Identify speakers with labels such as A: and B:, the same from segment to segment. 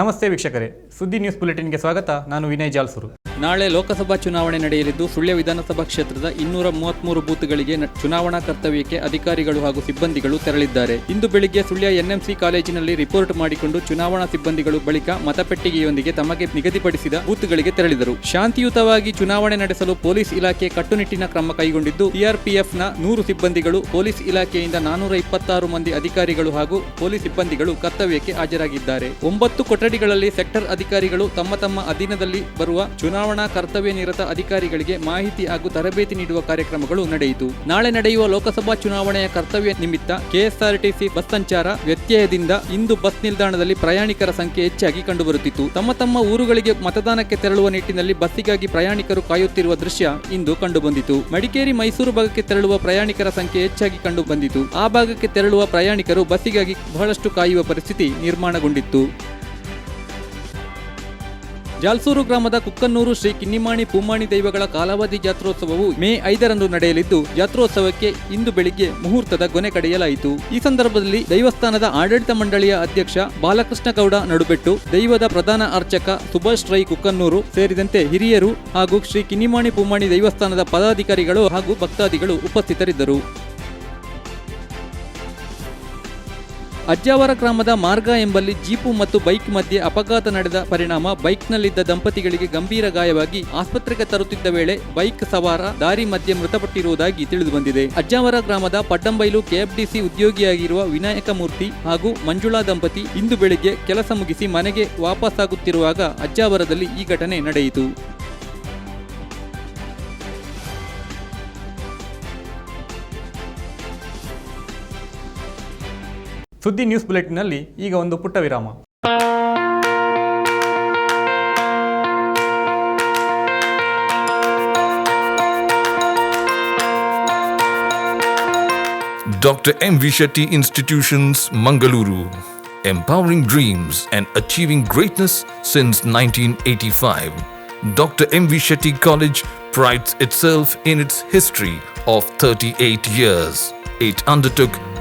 A: ನಮಸ್ತೆ ವೀಕ್ಷಕರೇ, ಸುದ್ದಿ ನ್ಯೂಸ್ ಬುಲೆಟಿನ್ಗೆ ಸ್ವಾಗತ, ನಾನು ವಿನಯ್ ಜಾಲ್ಸೂರು.
B: ನಾಳೆ ಲೋಕಸಭಾ ಚುನಾವಣೆ ನಡೆಯಲಿದ್ದು, ಸುಳ್ಯ ವಿಧಾನಸಭಾ ಕ್ಷೇತ್ರದ ಇನ್ನೂರ ಮೂವತ್ಮೂರು ಬೂತ್ಗಳಿಗೆ ಚುನಾವಣಾ ಕರ್ತವ್ಯಕ್ಕೆ ಅಧಿಕಾರಿಗಳು ಹಾಗೂ ಸಿಬ್ಬಂದಿಗಳು ತೆರಳಿದ್ದಾರೆ. ಇಂದು ಬೆಳಿಗ್ಗೆ ಸುಳ್ಯ ಎನ್ಎಂಸಿ ಕಾಲೇಜಿನಲ್ಲಿ ರಿಪೋರ್ಟ್ ಮಾಡಿಕೊಂಡು ಚುನಾವಣಾ ಸಿಬ್ಬಂದಿಗಳು ಬಳಿಕ ಮತಪೆಟ್ಟಿಗೆಯೊಂದಿಗೆ ತಮಗೆ ನಿಗದಿಪಡಿಸಿದ ಬೂತ್ಗಳಿಗೆ ತೆರಳಿದರು. ಶಾಂತಿಯುತವಾಗಿ ಚುನಾವಣೆ ನಡೆಸಲು ಪೊಲೀಸ್ ಇಲಾಖೆ ಕಟ್ಟುನಿಟ್ಟಿನ ಕ್ರಮ ಕೈಗೊಂಡಿದ್ದು ಸಿಆರ್ಪಿಎಫ್ನ ನೂರು ಸಿಬ್ಬಂದಿಗಳು ಪೊಲೀಸ್ ಇಲಾಖೆಯಿಂದ ನಾನೂರ ಇಪ್ಪತ್ತಾರು ಮಂದಿ ಅಧಿಕಾರಿಗಳು ಹಾಗೂ ಪೊಲೀಸ್ ಸಿಬ್ಬಂದಿಗಳು ಕರ್ತವ್ಯಕ್ಕೆ ಹಾಜರಾಗಿದ್ದಾರೆ. ಒಂಬತ್ತು ಕೊಠಡಿಗಳಲ್ಲಿ ಸೆಕ್ಟರ್ ಅಧಿಕಾರಿಗಳು ತಮ್ಮ ತಮ್ಮ ಅಧೀನದಲ್ಲಿ ಬರುವ ಚುನಾವಣಾ ಕರ್ತವ್ಯ ನಿರತ ಅಧಿಕಾರಿಗಳಿಗೆ ಮಾಹಿತಿ ಹಾಗೂ ತರಬೇತಿ ನೀಡುವ ಕಾರ್ಯಕ್ರಮಗಳು ನಡೆಯಿತು. ನಾಳೆ ನಡೆಯುವ ಲೋಕಸಭಾ ಚುನಾವಣೆಯ ಕರ್ತವ್ಯ ನಿಮಿತ್ತ ಕೆಎಸ್ಆರ್ಟಿಸಿ ಬಸ್ ಸಂಚಾರ ವ್ಯತ್ಯಯದಿಂದ ಇಂದು ಬಸ್ ನಿಲ್ದಾಣದಲ್ಲಿ ಪ್ರಯಾಣಿಕರ ಸಂಖ್ಯೆ ಹೆಚ್ಚಾಗಿ ಕಂಡುಬರುತ್ತಿತ್ತು. ತಮ್ಮ ತಮ್ಮ ಊರುಗಳಿಗೆ ಮತದಾನಕ್ಕೆ ತೆರಳುವ ನಿಟ್ಟಿನಲ್ಲಿ ಬಸ್ಸಿಗಾಗಿ ಪ್ರಯಾಣಿಕರು ಕಾಯುತ್ತಿರುವ ದೃಶ್ಯ ಇಂದು ಕಂಡುಬಂದಿತು. ಮಡಿಕೇರಿ ಮೈಸೂರು ಭಾಗಕ್ಕೆ ತೆರಳುವ ಪ್ರಯಾಣಿಕರ ಸಂಖ್ಯೆ ಹೆಚ್ಚಾಗಿ ಕಂಡುಬಂದಿತು. ಆ ಭಾಗಕ್ಕೆ ತೆರಳುವ ಪ್ರಯಾಣಿಕರು ಬಸ್ಸಿಗಾಗಿ ಬಹಳಷ್ಟು ಕಾಯುವ ಪರಿಸ್ಥಿತಿ ನಿರ್ಮಾಣಗೊಂಡಿತ್ತು. ಜಾಲ್ಸೂರು ಗ್ರಾಮದ ಕುಕ್ಕನ್ನೂರು ಶ್ರೀ ಕಿನ್ನಿಮಾಣಿ ಪೂಮಾಣಿ ದೈವಗಳ ಕಾಲಾವಧಿ ಜಾತ್ರೋತ್ಸವವು ಮೇ ಐದರಂದು ನಡೆಯಲಿದ್ದು, ಜಾತ್ರೋತ್ಸವಕ್ಕೆ ಇಂದು ಬೆಳಿಗ್ಗೆ ಮುಹೂರ್ತದ ಕೊನೆ ಕಡೆಯಲಾಯಿತು. ಈ ಸಂದರ್ಭದಲ್ಲಿ ದೈವಸ್ಥಾನದ ಆಡಳಿತ ಮಂಡಳಿಯ ಅಧ್ಯಕ್ಷ ಬಾಲಕೃಷ್ಣ ಗೌಡ ನಡುಬೆಟ್ಟು, ದೈವದ ಪ್ರಧಾನ ಅರ್ಚಕ ಸುಭಾಷ್ ರೈ ಕುಕ್ಕನ್ನೂರು ಸೇರಿದಂತೆ ಹಿರಿಯರು ಹಾಗೂ ಶ್ರೀ ಕಿನ್ನಿಮಾಣಿ ಪೂಮಾಣಿ ದೈವಸ್ಥಾನದ ಪದಾಧಿಕಾರಿಗಳು ಹಾಗೂ ಭಕ್ತಾದಿಗಳು ಉಪಸ್ಥಿತರಿದ್ದರು. ಅಜ್ಜಾವರ ಗ್ರಾಮದ ಮಾರ್ಗ ಎಂಬಲ್ಲಿ ಜೀಪು ಮತ್ತು ಬೈಕ್ ಮಧ್ಯೆ ಅಪಘಾತ ನಡೆದ ಪರಿಣಾಮ ಬೈಕ್ನಲ್ಲಿದ್ದ ದಂಪತಿಗಳಿಗೆ ಗಂಭೀರ ಗಾಯವಾಗಿ ಆಸ್ಪತ್ರೆಗೆ ತರುತ್ತಿದ್ದ ವೇಳೆ ಬೈಕ್ ಸವಾರ ದಾರಿ ಮಧ್ಯೆ ಮೃತಪಟ್ಟಿರುವುದಾಗಿ ತಿಳಿದುಬಂದಿದೆ. ಅಜ್ಜಾವರ ಗ್ರಾಮದ ಪಡ್ಡಂಬೈಲು ಕೆಎಫ್ಡಿಸಿ ಉದ್ಯೋಗಿಯಾಗಿರುವ ವಿನಾಯಕ ಮೂರ್ತಿ ಹಾಗೂ ಮಂಜುಳಾ ದಂಪತಿ ಇಂದು ಬೆಳಿಗ್ಗೆ ಕೆಲಸ ಮುಗಿಸಿ ಮನೆಗೆ ವಾಪಸ್ಸಾಗುತ್ತಿರುವಾಗ ಅಜ್ಜಾವರದಲ್ಲಿ ಈ ಘಟನೆ ನಡೆಯಿತು.
A: ಸುದ್ದಿ ನ್ಯೂಸ್ ಬುಲೆಟಿನ್ನಲ್ಲಿ ಈಗ ಒಂದು ಪುಟ್ಟ ವಿರಾಮ
C: Dr. M. V. Shetty Institutions, Mangaluru. Empowering dreams and achieving greatness since 1985. Dr. M. V. Shetty College prides itself in its history of 38 years. It undertook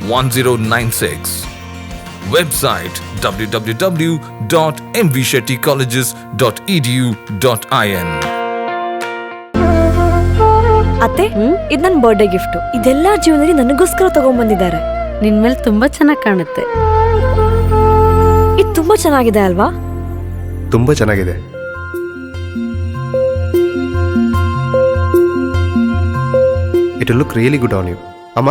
C: 1096. Website www.mvshettycolleges.edu.in.
D: ಅತ್ತೆ ಇದು ನನ್ನ ಬರ್ಡೇ ಗಿಫ್ಟ್ ಇದೆಲ್ಲ ಜೀವನದಲ್ಲಿ ನನಗೋಸ್ಕರ ತಗೊಂಡ್ಬಂದಿದ್ದಾರೆ
E: ನಿನ್ ಮೇಲೆ ತುಂಬಾ ಚೆನ್ನಾಗಿ ಕಾಣುತ್ತೆ
D: ಇದು ತುಂಬಾ ಚೆನ್ನಾಗಿದೆ ಅಲ್ವಾ
F: ತುಂಬಾ ಚೆನ್ನಾಗಿದೆ it look really good on you ಅಮ್ಮ?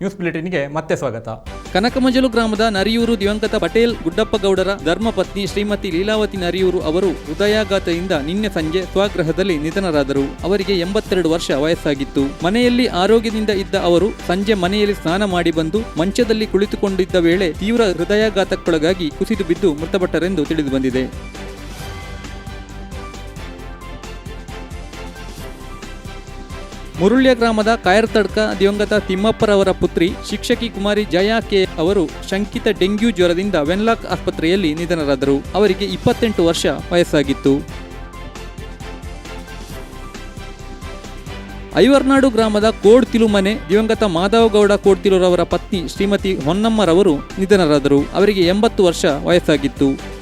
A: ನ್ಯೂಸ್ ಬುಲೆಟಿನ್ಗೆ ಮತ್ತೆ ಸ್ವಾಗತ.
B: ಕನಕಮಂಜಲು ಗ್ರಾಮದ ನರಿಯೂರು ದಿವಂಗತ ಪಟೇಲ್ ಗುಡ್ಡಪ್ಪಗೌಡರ ಧರ್ಮಪತ್ನಿ ಶ್ರೀಮತಿ ಲೀಲಾವತಿ ನರಿಯೂರು ಅವರು ಹೃದಯಾಘಾತದಿಂದ ನಿನ್ನೆ ಸಂಜೆ ಸ್ವಗೃಹದಲ್ಲಿ ನಿಧನರಾದರು. ಅವರಿಗೆ ಎಂಬತ್ತೆರಡು ವರ್ಷ ವಯಸ್ಸಾಗಿತ್ತು. ಮನೆಯಲ್ಲಿ ಆರೋಗ್ಯದಿಂದ ಇದ್ದ ಅವರು ಸಂಜೆ ಮನೆಯಲ್ಲಿ ಸ್ನಾನ ಮಾಡಿ ಬಂದು ಮಂಚದಲ್ಲಿ ಕುಳಿತುಕೊಂಡಿದ್ದ ವೇಳೆ ತೀವ್ರ ಹೃದಯಾಘಾತಕ್ಕೊಳಗಾಗಿ ಕುಸಿದು ಬಿದ್ದು ಮೃತಪಟ್ಟರೆಂದು ತಿಳಿದು ಮುರುಳ್ಯ ಗ್ರಾಮದ ಕಾಯರ್ತಡ್ಕ ದಿವಂಗತ ತಿಮ್ಮಪ್ಪರವರ ಪುತ್ರಿ ಶಿಕ್ಷಕಿ ಕುಮಾರಿ ಜಯಾ ಕೆ ಅವರು ಶಂಕಿತ ಡೆಂಗ್ಯೂ ಜ್ವರದಿಂದ ವೆನ್ಲಾಕ್ ಆಸ್ಪತ್ರೆಯಲ್ಲಿ ನಿಧನರಾದರು. ಅವರಿಗೆ ಇಪ್ಪತ್ತೆಂಟು ವರ್ಷ ವಯಸ್ಸಾಗಿತ್ತು. ಐವರ್ನಾಡು ಗ್ರಾಮದ ಕೋಡ್ತಿಲು ಮನೆ ದಿವಂಗತ ಮಾಧವಗೌಡ ಕೋಡ್ತಿಲುರವರ ಪತ್ನಿ ಶ್ರೀಮತಿ ಹೊನ್ನಮ್ಮರವರು ನಿಧನರಾದರು. ಅವರಿಗೆ ಎಂಬತ್ತು ವರ್ಷ ವಯಸ್ಸಾಗಿತ್ತು.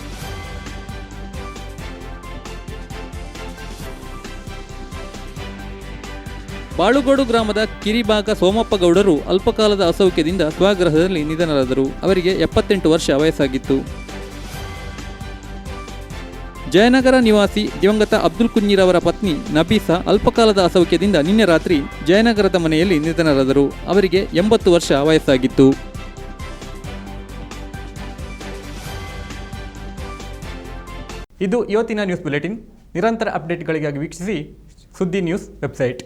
B: ಬಾಳುಗೋಡು ಗ್ರಾಮದ ಕಿರಿಭಾಗ ಸೋಮಪ್ಪಗೌಡರು ಅಲ್ಪಕಾಲದ ಅಸೌಖ್ಯದಿಂದ ಸ್ವಗೃಹದಲ್ಲಿ ನಿಧನರಾದರು. ಅವರಿಗೆ ಎಪ್ಪತ್ತೆಂಟು ವರ್ಷ ವಯಸ್ಸಾಗಿತ್ತು. ಜಯನಗರ ನಿವಾಸಿ ದಿವಂಗತ ಅಬ್ದುಲ್ ಕುഞ്ഞിರವರ ಪತ್ನಿ ನಬೀಸಾ ಅಲ್ಪಕಾಲದ ಅಸೌಖ್ಯದಿಂದ ನಿನ್ನೆ ರಾತ್ರಿ ಜಯನಗರದ ಮನೆಯಲ್ಲಿ ನಿಧನರಾದರು. ಅವರಿಗೆ ಎಂಬತ್ತು ವರ್ಷ ವಯಸ್ಸಾಗಿತ್ತು.
A: ಇದು ಇವತ್ತಿನ ನ್ಯೂಸ್ ಬುಲೆಟಿನ್. ನಿರಂತರ ಅಪ್ಡೇಟ್ಗಳಿಗಾಗಿ ವೀಕ್ಷಿಸಿ ಸುದ್ದಿ ನ್ಯೂಸ್ ವೆಬ್ಸೈಟ್.